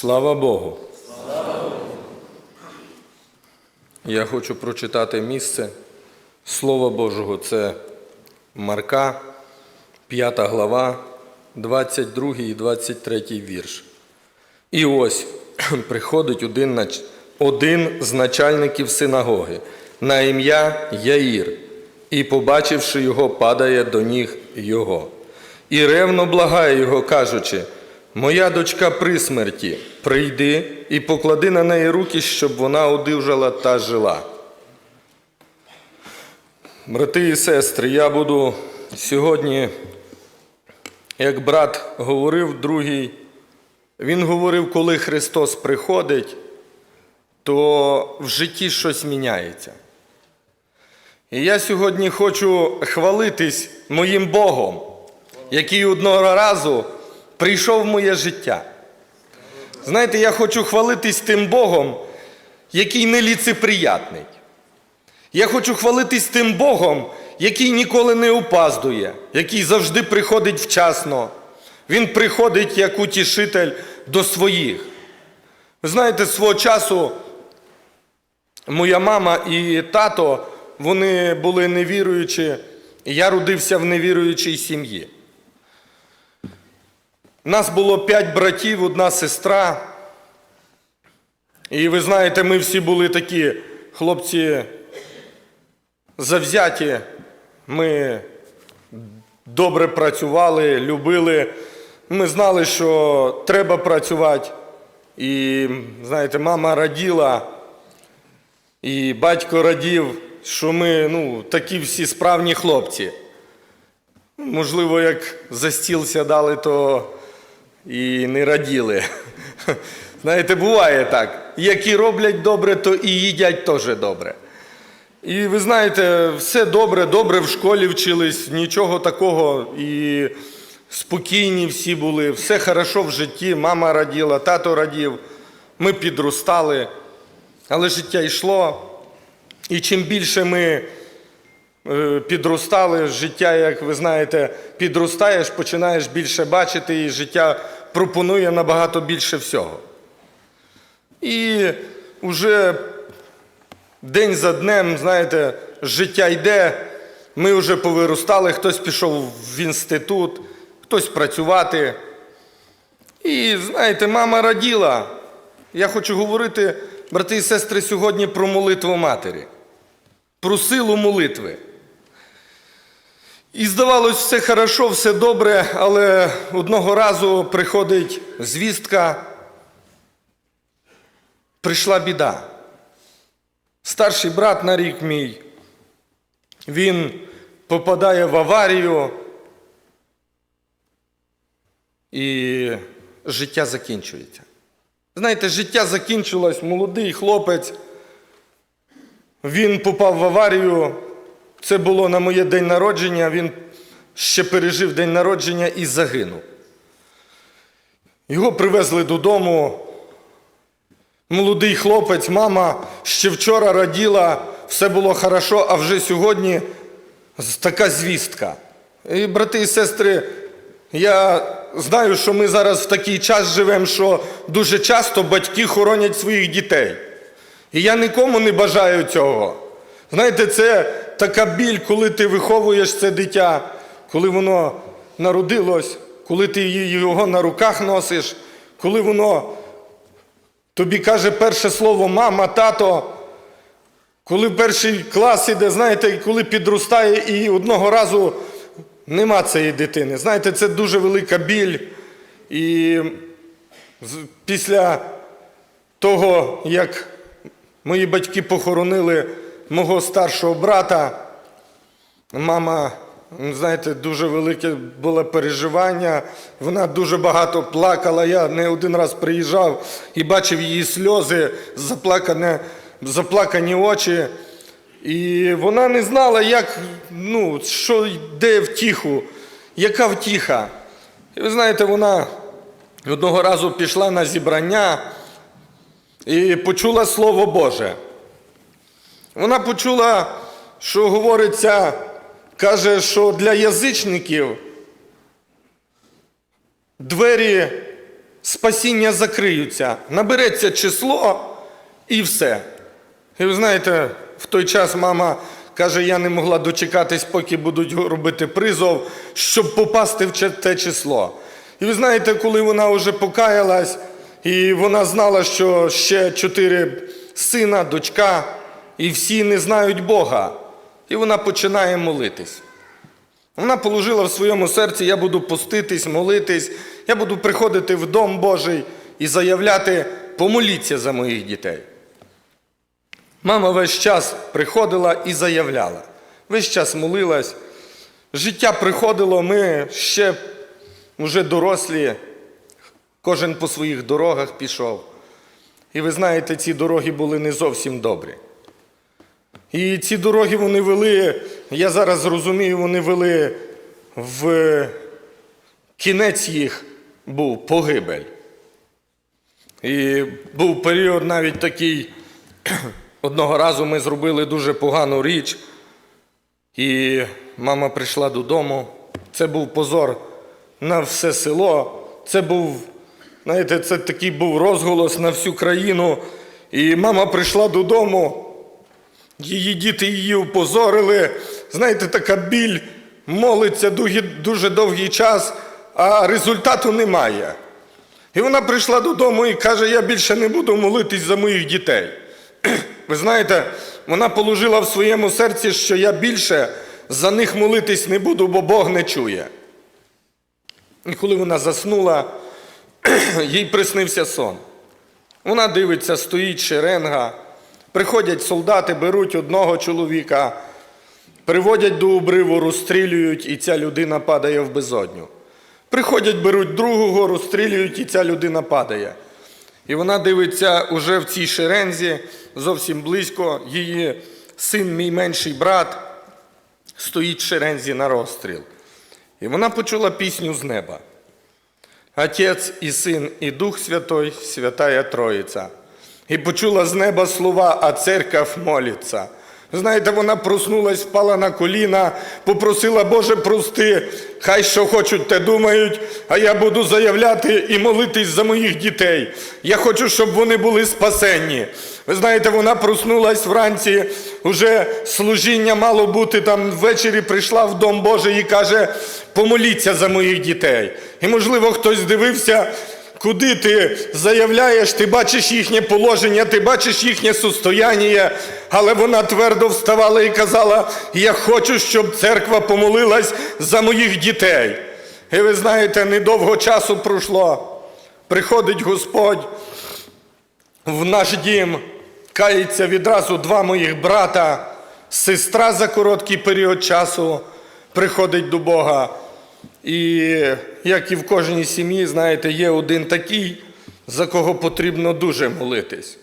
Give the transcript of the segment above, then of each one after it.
Слава Богу. Я хочу прочитати місце Слова Божого. Це Марка, 5 глава, 22 і 23 вірш. І ось приходить один, один з начальників синагоги на ім'я Яїр, і, побачивши його, падає до ніг його. І ревно благає його, кажучи, моя дочка при смерті, прийди і поклади на неї руки, щоб вона одужала та жила. Брати і сестри, я буду сьогодні, як брат говорив другий, він говорив, коли Христос приходить, то в житті щось міняється. І я сьогодні хочу хвалитись моїм Богом, який одного разу прийшов в моє життя. Знаєте, я хочу хвалитись тим Богом, який неліцеприятний. Я хочу хвалитись тим Богом, який ніколи не опаздує, який завжди приходить вчасно. Він приходить як утішитель до своїх. Ви знаєте, свого часу моя мама і тато, вони були невіруючі, і я родився в невіруючій сім'ї. Нас було п'ять братів, одна сестра. І ви знаєте, ми всі були такі хлопці завзяті. Ми добре працювали, любили. Ми знали, що треба працювати. І, знаєте, мама раділа, і батько радів, що ми ну, такі всі справні хлопці. Можливо, як за стіл сядали, то і не раділи. Знаєте, буває так. Які роблять добре, то і їдять теж добре. І ви знаєте, все добре, добре в школі вчились, нічого такого. І спокійні всі були, все хорошо в житті, мама раділа, тато радів, ми підростали, але життя йшло. І чим більше ми е, підростали, життя, як ви знаєте, підростаєш, починаєш більше бачити, і життя пропонує набагато більше всього. І вже день за днем, знаєте, життя йде, ми вже повиростали, хтось пішов в інститут, хтось працювати. І знаєте, мама раділа. Я хочу говорити, брати і сестри, сьогодні про молитву матері, про силу молитви. І здавалось, все хорошо, все добре, але одного разу приходить звістка, прийшла біда. Старший брат на рік мій, він попадає в аварію, і життя закінчується. Знаєте, життя закінчилось, молодий хлопець, він попав в аварію. Це було на моє день народження, він ще пережив день народження і загинув. Його привезли додому. Молодий хлопець, мама ще вчора раділа, все було хорошо, а вже сьогодні така звістка. І, брати і сестри, я знаю, що ми зараз в такий час живемо, що дуже часто батьки хоронять своїх дітей. І я нікому не бажаю цього. Знаєте, це така біль, коли ти виховуєш це дитя, коли воно народилось, коли ти його на руках носиш, коли воно тобі каже перше слово мама, тато. Коли перший клас іде, знаєте, коли підростає і одного разу нема цієї дитини. Знаєте, це дуже велика біль. І після того, як мої батьки похоронили мого старшого брата, мама, знаєте, дуже велике було переживання. Вона дуже багато плакала. Я не один раз приїжджав і бачив її сльози, заплакане, заплакані очі. І вона не знала, як, ну, що йде втіху, яка втіха. І ви знаєте, вона одного разу пішла на зібрання і почула Слово Боже. Вона почула, що говориться, каже, що для язичників двері спасіння закриються, набереться число і все. І ви знаєте, в той час мама каже, я не могла дочекатись, поки будуть робити призов, щоб попасти в те число. І ви знаєте, коли вона вже покаялась, і вона знала, що ще чотири сина, дочка, і всі не знають Бога. І вона починає молитись. Вона положила в своєму серці, я буду поститись, молитись, я буду приходити в Дом Божий і заявляти, помоліться за моїх дітей. Мама весь час приходила і заявляла. Весь час молилась. Життя приходило, ми ще вже дорослі, кожен по своїх дорогах пішов. І ви знаєте, ці дороги були не зовсім добрі. І ці дороги вони вели, я зараз розумію, вони вели в кінець їх був погибель. І був період навіть такий, одного разу ми зробили дуже погану річ, і мама прийшла додому. Це був позор на все село. Це був, знаєте, це такий був розголос на всю країну. І мама прийшла додому. Її діти її опозорили. Знаєте, така біль молиться дуже, дуже довгий час, а результату немає. І вона прийшла додому і каже: Я більше не буду молитись за моїх дітей. Ви знаєте, вона положила в своєму серці, що я більше за них молитись не буду, бо Бог не чує. І коли вона заснула, їй приснився сон. Вона дивиться, стоїть шеренга. Приходять солдати, беруть одного чоловіка, приводять до обриву, розстрілюють, і ця людина падає в безодню. Приходять, беруть другого, розстрілюють, і ця людина падає. І вона дивиться уже в цій шерензі, зовсім близько, її син, мій менший брат, стоїть в шерензі на розстріл. І вона почула пісню з неба. Отець і Син, і Дух Святой, Святая Троїця. І почула з неба слова, а церква молиться. Знаєте, вона проснулась, впала на коліна, попросила, Боже, прости, хай що хочуть, те думають, а я буду заявляти і молитись за моїх дітей. Я хочу, щоб вони були спасенні. Ви знаєте, вона проснулась вранці, уже служіння мало бути там ввечері прийшла в Дом Божий і каже, помоліться за моїх дітей. І, можливо, хтось дивився, Куди ти заявляєш, ти бачиш їхнє положення, ти бачиш їхнє состояння, але вона твердо вставала і казала: Я хочу, щоб церква помолилась за моїх дітей. І ви знаєте, недовго часу пройшло. Приходить Господь в наш дім, кається відразу два моїх брата, сестра за короткий період часу приходить до Бога. І як і в кожній сім'ї, знаєте, є один такий, за кого потрібно дуже молитись.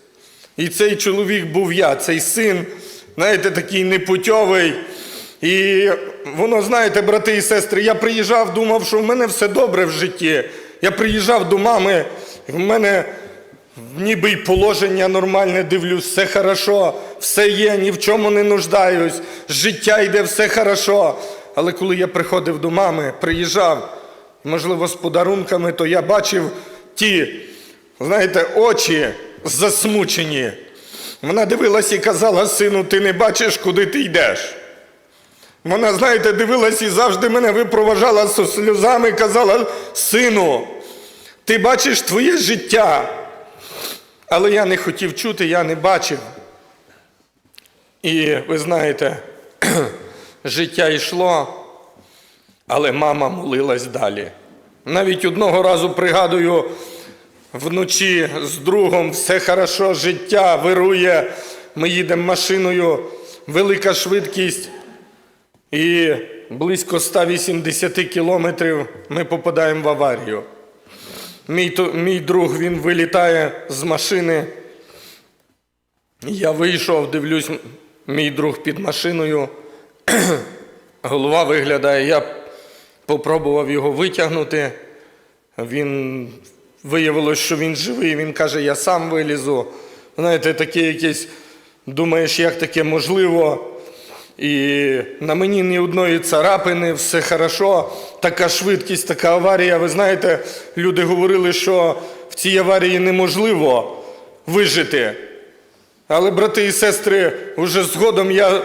І цей чоловік був я, цей син, знаєте, такий непутьовий. І воно, знаєте, брати і сестри, я приїжджав, думав, що в мене все добре в житті. Я приїжджав до мами, в мене ніби й положення нормальне, дивлюсь, все хорошо, все є, ні в чому не нуждаюсь, життя йде, все хорошо. Але коли я приходив до мами, приїжджав, можливо, з подарунками, то я бачив ті, знаєте, очі засмучені. Вона дивилась і казала, сину, ти не бачиш, куди ти йдеш. Вона, знаєте, дивилась і завжди мене випроважала зі сльозами, казала, сину, ти бачиш твоє життя. Але я не хотів чути, я не бачив. І ви знаєте, життя йшло, але мама молилась далі. Навіть одного разу пригадую, вночі з другом все хорошо, життя вирує. Ми їдемо машиною, велика швидкість, і близько 180 кілометрів ми попадаємо в аварію. Мій, мій друг він вилітає з машини. Я вийшов, дивлюсь, мій друг під машиною. Голова виглядає. Я попробував його витягнути. Він виявилось, що він живий. Він каже, я сам вилізу. Знаєте, таке якесь, думаєш, як таке можливо. І на мені ні одної царапини, все хорошо, така швидкість, така аварія. Ви знаєте, люди говорили, що в цій аварії неможливо вижити. Але, брати і сестри, уже згодом я,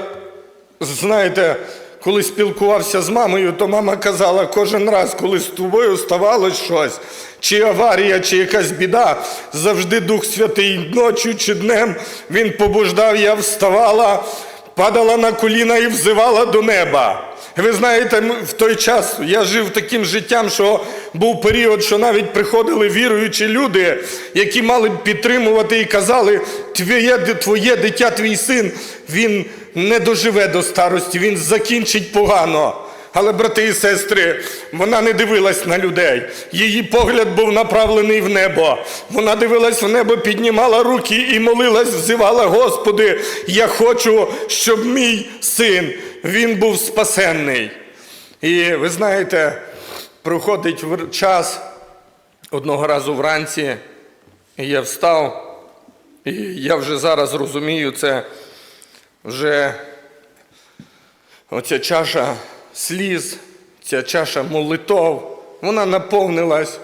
знаєте, коли спілкувався з мамою, то мама казала, кожен раз, коли з тобою ставалось щось, чи аварія, чи якась біда, завжди Дух Святий ночі чи днем він побуждав, я вставала, падала на коліна і взивала до неба. Ви знаєте, в той час я жив таким життям, що був період, що навіть приходили віруючі люди, які мали б підтримувати і казали, твоє, твоє дитя, твій син, він не доживе до старості, він закінчить погано. Але, брати і сестри, вона не дивилась на людей. Її погляд був направлений в небо. Вона дивилась в небо, піднімала руки і молилась, взивала, Господи, я хочу, щоб мій син він був спасенний. І ви знаєте, проходить час одного разу вранці, і я встав, і я вже зараз розумію, це вже оця чаша сліз, ця чаша молитов, вона наповнилась.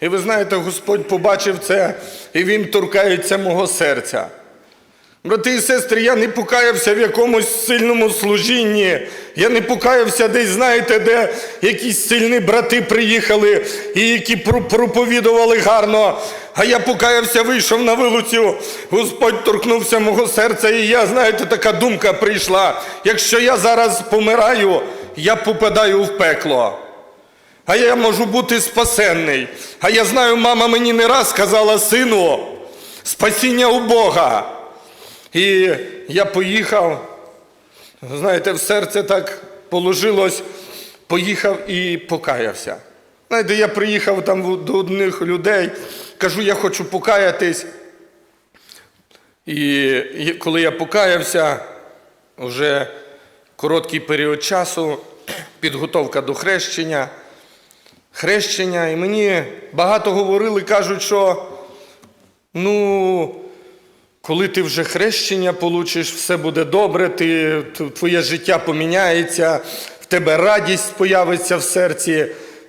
І ви знаєте, Господь побачив це, і Він торкається мого серця. Брати і сестри, я не покаявся в якомусь сильному служінні. Я не покаявся десь, знаєте, де якісь сильні брати приїхали і які проповідували гарно. А я покаявся, вийшов на вулицю, Господь торкнувся мого серця, і я, знаєте, така думка прийшла. Якщо я зараз помираю, я попадаю в пекло. А я можу бути спасенний. А я знаю, мама мені не раз казала, сину, спасіння у Бога. І я поїхав, знаєте, в серце так положилось, поїхав і покаявся. Знаєте, я приїхав там до одних людей, кажу, я хочу покаятись. І коли я покаявся, вже короткий період часу, підготовка до хрещення, хрещення, і мені багато говорили, кажуть, що ну, коли ти вже хрещення получиш, все буде добре, ти, твоє життя поміняється, в тебе радість появиться в серці,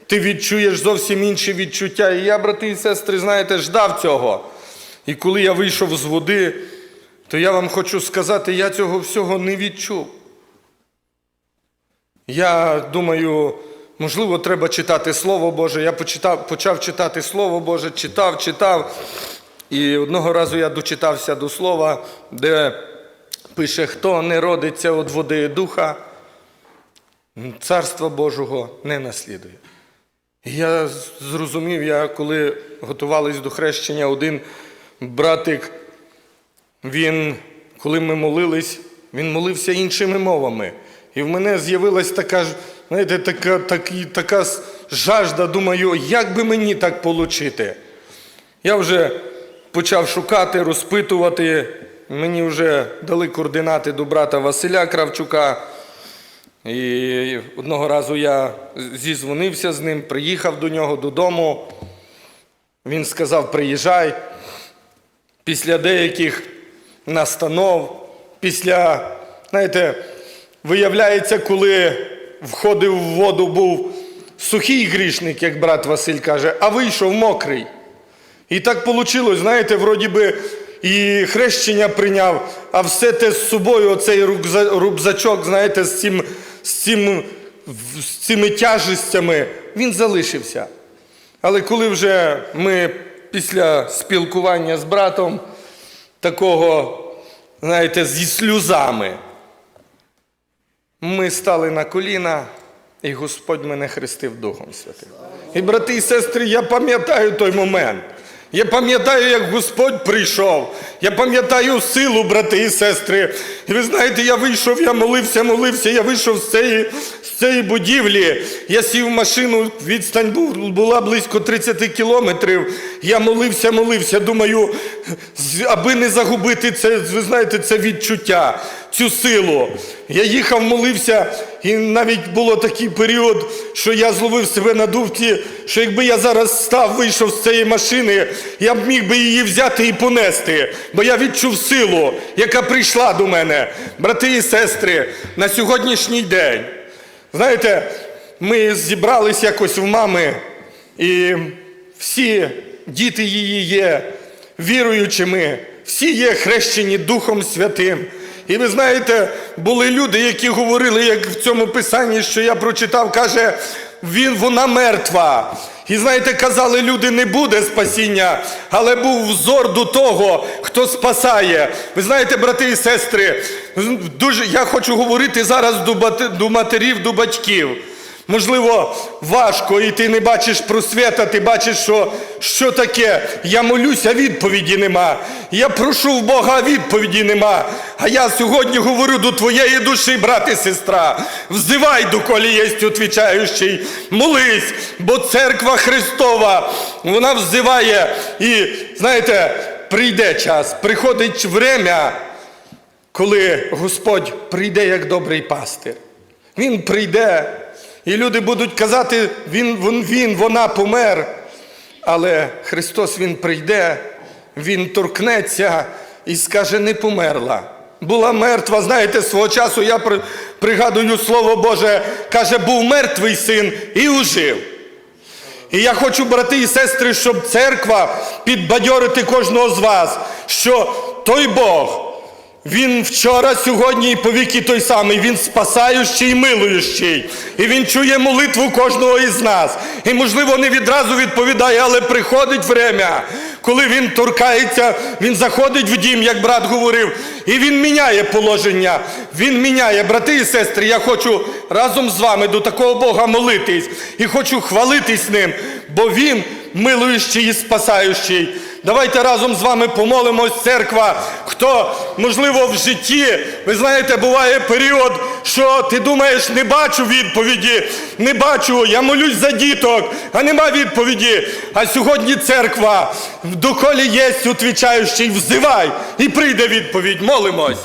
ти відчуєш зовсім інші відчуття. І я, брати і сестри, знаєте, ждав цього. І коли я вийшов з води, то я вам хочу сказати, я цього всього не відчув. Я думаю, можливо, треба читати Слово Боже. Я почитав, почав читати Слово Боже, читав, читав. І одного разу я дочитався до слова, де пише, хто не родиться від води і духа, царства Божого не наслідує. І я зрозумів, я коли готувались до хрещення, один братик, він, коли ми молились, він молився іншими мовами. І в мене з'явилась така, ж, знаєте, така, такі, така жажда, думаю, як би мені так получити. Я вже почав шукати, розпитувати. Мені вже дали координати до брата Василя Кравчука. І одного разу я зізвонився з ним, приїхав до нього додому. Він сказав: приїжджай. Після деяких настанов, після, знаєте, виявляється, коли входив в воду, був сухий грішник, як брат Василь каже, а вийшов мокрий. І так вийшло, знаєте, вроді би і хрещення прийняв, а все те з собою, оцей рюкзачок, знаєте, з, цим, з, цим, з цими тяжестями, він залишився. Але коли вже ми після спілкування з братом, такого, знаєте, зі сльозами, ми стали на коліна, і Господь мене хрестив Духом Святим. І брати і сестри, я пам'ятаю той момент. Я пам'ятаю, як Господь прийшов. Я пам'ятаю силу, брати і сестри. І ви знаєте, я вийшов, я молився, молився, я вийшов з цієї, з цієї будівлі. Я сів в машину, відстань була близько 30 кілометрів. Я молився, молився. Думаю, аби не загубити це, ви знаєте, це відчуття, цю силу. Я їхав, молився, і навіть було такий період, що я зловив себе на думці, що якби я зараз став, вийшов з цієї машини, я б міг би її взяти і понести, бо я відчув силу, яка прийшла до мене. Брати і сестри, на сьогоднішній день. Знаєте, ми зібрались якось в мами, і всі діти її є віруючими, всі є хрещені Духом Святим. І ви знаєте, були люди, які говорили, як в цьому писанні, що я прочитав, каже, він, вона мертва. І знаєте, казали люди, не буде спасіння, але був взор до того, хто спасає. Ви знаєте, брати і сестри, дуже я хочу говорити зараз до, матерів, до батьків. Можливо, важко, і ти не бачиш просвіта, ти бачиш, що, що таке. Я молюся, відповіді нема. Я прошу в Бога, а відповіді нема. А я сьогодні говорю до твоєї душі, брат і сестра. Взивай, доколі єсть отвічаючий, молись, бо церква Христова, вона взиває. І знаєте, прийде час, приходить время, коли Господь прийде як добрий пастир. Він прийде, і люди будуть казати, він, він, вона помер. Але Христос Він прийде, Він торкнеться і скаже, не померла. Була мертва, знаєте, свого часу я пригадую Слово Боже, каже, був мертвий син і ужив. І я хочу, брати і сестри, щоб церква підбадьорити кожного з вас, що той Бог, він вчора, сьогодні і повіки той самий, він спасаючий і милуючий. І він чує молитву кожного із нас. І, можливо, не відразу відповідає, але приходить время, коли він торкається, він заходить в дім, як брат говорив, і він міняє положення. Він міняє, брати і сестри, я хочу разом з вами до такого Бога молитись і хочу хвалитись ним, бо він милуючий і спасаючий. Давайте разом з вами помолимось, церква. Хто, можливо, в житті, ви знаєте, буває період, що ти думаєш, не бачу відповіді, не бачу, я молюсь за діток, а нема відповіді. А сьогодні церква, доколі є отвічаючий, взивай, і прийде відповідь. Молимось.